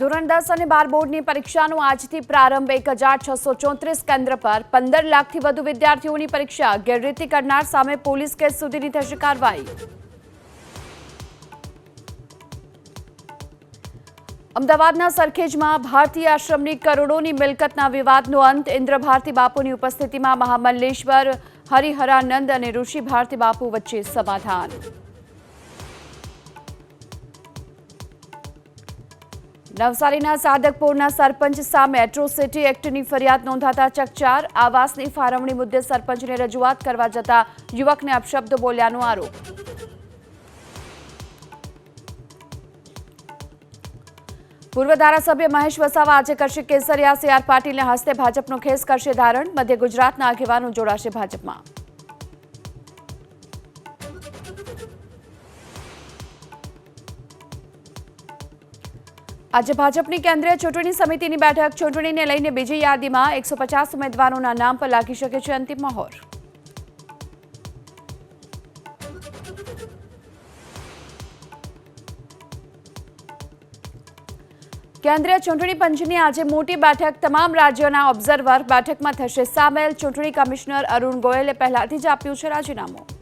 ધોરણ દસ અને બાર બોર્ડની પરીક્ષાનો આજથી પ્રારંભ એક હજાર છસો ચોત્રીસ કેન્દ્ર પર. પંદર લાખથી વધુ વિદ્યાર્થીઓની પરીક્ષા ગેરરીતિ કરનાર સામે પોલીસ કેસ સુધીની થશે કાર્યવાહી. અમદાવાદના સરખેજમાં ભારતીય આશ્રમની કરોડોની મિલકતના વિવાદનો અંત. ઇન્દ્ર ભારતી બાપુની ઉપસ્થિતિમાં મહામલ્લેશ્વર, હરિહરાનંદ અને ઋષિ ભારતી બાપુ વચ્ચે સમાધાન. નવસારીના સાદકપુરના સરપંચ સામે એટ્રોસિટી એક્ટની ફરિયાદ નોંધાતા ચકચાર, આવાસની ફાળવણી મુદ્દે સરપંચને રજૂઆત કરવા જતા યુવકને અપશબ્દ બોલ્યાનો આરોપ. પૂર્વ ધારાસભ્ય મહેશ વસાવા આજે કરશે કેસરિયા, સીઆર પાટીલના હસ્તે ભાજપનો ખેસ કરશે ધારણ. મધ્ય ગુજરાતના આગેવાનો જોડાશે ભાજપમાં. આજે ભાજપની કેન્દ્રીય ચૂંટણી સમિતિની બેઠક. ચૂંટણીને લઈને બીજી યાદીમાં એકસો પચાસ ઉમેદવારોના નામ પર લાગી શકે છે અંતિમ મહોર. કેન્દ્રીય ચૂંટણી પંચની આજે મોટી બેઠક. તમામ રાજ્યોના ઓબ્ઝર્વર બેઠકમાં થશે સામેલ ચૂંટણી કમિશનર અરુણ ગોયલે પહેલાથી જ આપ્યું છે રાજીનામું.